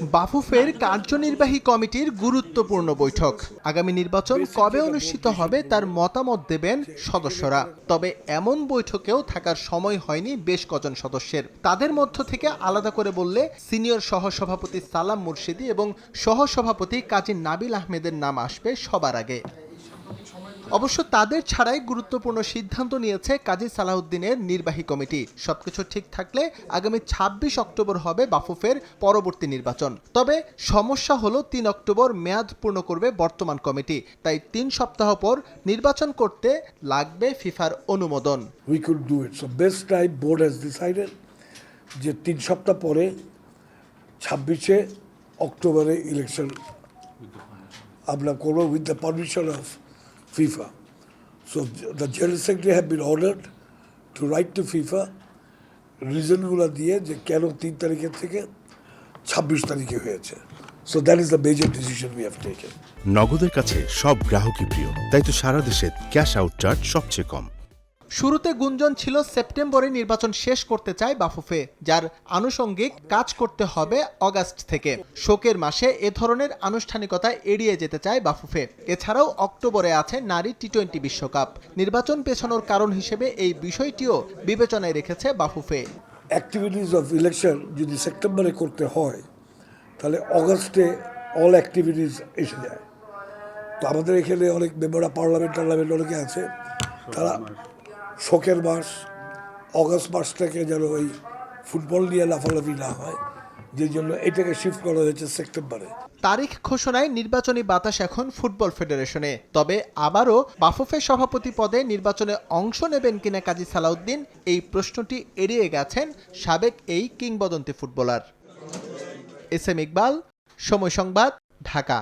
বাফুফের কার্যনির্বাহী কমিটির গুরুত্বপূর্ণ বৈঠক। আগামী নির্বাচন কবে অনুষ্ঠিত হবে তার মতামত দেবেন সদস্যরা। তবে এমন বৈঠকেও থাকার সময় হয়নি বেশ কজন সদস্যের। তাদের মধ্য থেকে আলাদা করে বললে সিনিয়র সহসভাপতি সালাম মুর্শিদি এবং সহসভাপতি কাজী নাবিল আহমেদের নাম আসবে সবার আগে। অবশ্য তাদের ছাড়াই গুরুত্বপূর্ণ সিদ্ধান্ত নিয়েছে কাজী সালাউদ্দিনের নির্বাহী কমিটি। সবকিছু ঠিক থাকলে আগামী ২৬ অক্টোবর হবে বাফুফের পরবর্তী নির্বাচন। তবে সমস্যা হলো তিন অক্টোবর মেয়াদ পূর্ণ করবে বর্তমান কমিটি। তাই তিন সপ্তাহ পর নির্বাচন করতে লাগবে ফিফার অনুমোদন। It. So best time board has decided যে তিন সপ্তাহ পরে ছাব্বিশে অক্টোবরে ইলেকশন আমরা করব with the permission of FIFA so the general Secretary have been ordered to write to FIFA রিজনগুলো দিয়ে যে কেন তিন তারিখের থেকে ছাব্বিশ তারিখে হয়েছে। So that is the major decision we have taken নগদের কাছে সব গ্রাহকই প্রিয়। তাই তো সারা দেশে ক্যাশ আউট চার্জ সবচেয়ে কম। শুরুতে গুঞ্জন ছিল সেপ্টেম্বরে নির্বাচন শেষ করতে চায় বাফুফে, যার আনুষঙ্গিক কাজ করতে হবে অগাস্ট থেকে। শোকের মাসে এ ধরনের আনুষ্ঠানিকতা এড়িয়ে যেতে চায় বাফুফে। এছাড়াও অক্টোবরে আছে নারী টি টোয়েন্টি বিশ্বকাপ। নির্বাচন পেছানোর কারণ হিসেবে এই বিষয়টিও বিবেচনায় রেখেছে বাফুফে। অ্যাক্টিভিটিস অফ ইলেকশন যদি সেপ্টেম্বরে করতে হয়, তাহলে অগস্টে অল অ্যাক্টিভিটিস এসে যায়। তো আমাদের এখানে অনেক মেম্বার অফ পার্লামেন্ট, টার্লামেন্ট অনেকে আছে। তারা শোকের মাস, অগস্ট মাস থেকে যেন ওই ফুটবল নিয়ে লাফালাফি না হয়, যে জন্য এটাকে শিফট করা হয়েছে সেপ্টেম্বরে। তারিখ ঘোষণায় নির্বাচনী বাতাস এখন ফুটবল ফেডারেশনে। তবে আবারও বাফুফে সভাপতি পদে নির্বাচনে অংশ নেবেন কিনা কাজী সালাউদ্দিন, এই প্রশ্নটি এড়িয়ে গেছেন সাবেক এই কিংবদন্তি ফুটবলার। এস এম ইকবাল, সময় সংবাদ, ঢাকা।